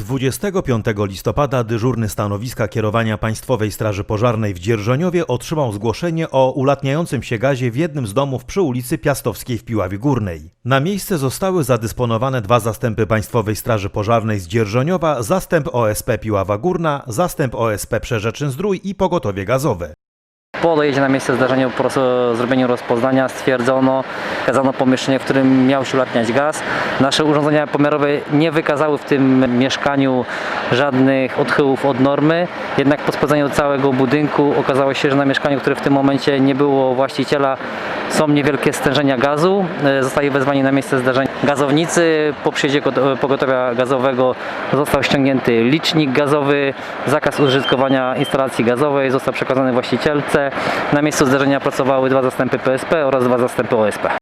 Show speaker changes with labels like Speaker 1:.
Speaker 1: 25 listopada dyżurny stanowiska kierowania Państwowej Straży Pożarnej w Dzierżoniowie otrzymał zgłoszenie o ulatniającym się gazie w jednym z domów przy ulicy Piastowskiej w Piławie Górnej. Na miejsce zostały zadysponowane dwa zastępy Państwowej Straży Pożarnej z Dzierżoniowa, zastęp OSP Piława Górna, zastęp OSP Przerzeczyn Zdrój i pogotowie gazowe.
Speaker 2: Po dojeździe na miejsce zdarzenia, po roz- zrobieniu rozpoznania stwierdzono, wskazano pomieszczenie, w którym miał się ulatniać gaz. Nasze urządzenia pomiarowe nie wykazały w tym mieszkaniu żadnych odchyłów od normy, jednak po sprawdzeniu całego budynku okazało się, że na mieszkaniu, które w tym momencie nie było właściciela, są niewielkie stężenia gazu. E, Zostali wezwani na miejsce zdarzenia gazownicy. Po przyjeździe got- pogotowia gazowego został ściągnięty licznik gazowy, zakaz użytkowania instalacji gazowej został przekazany właścicielce. Na miejscu zdarzenia pracowały dwa zastępy PSP oraz dwa zastępy OSP.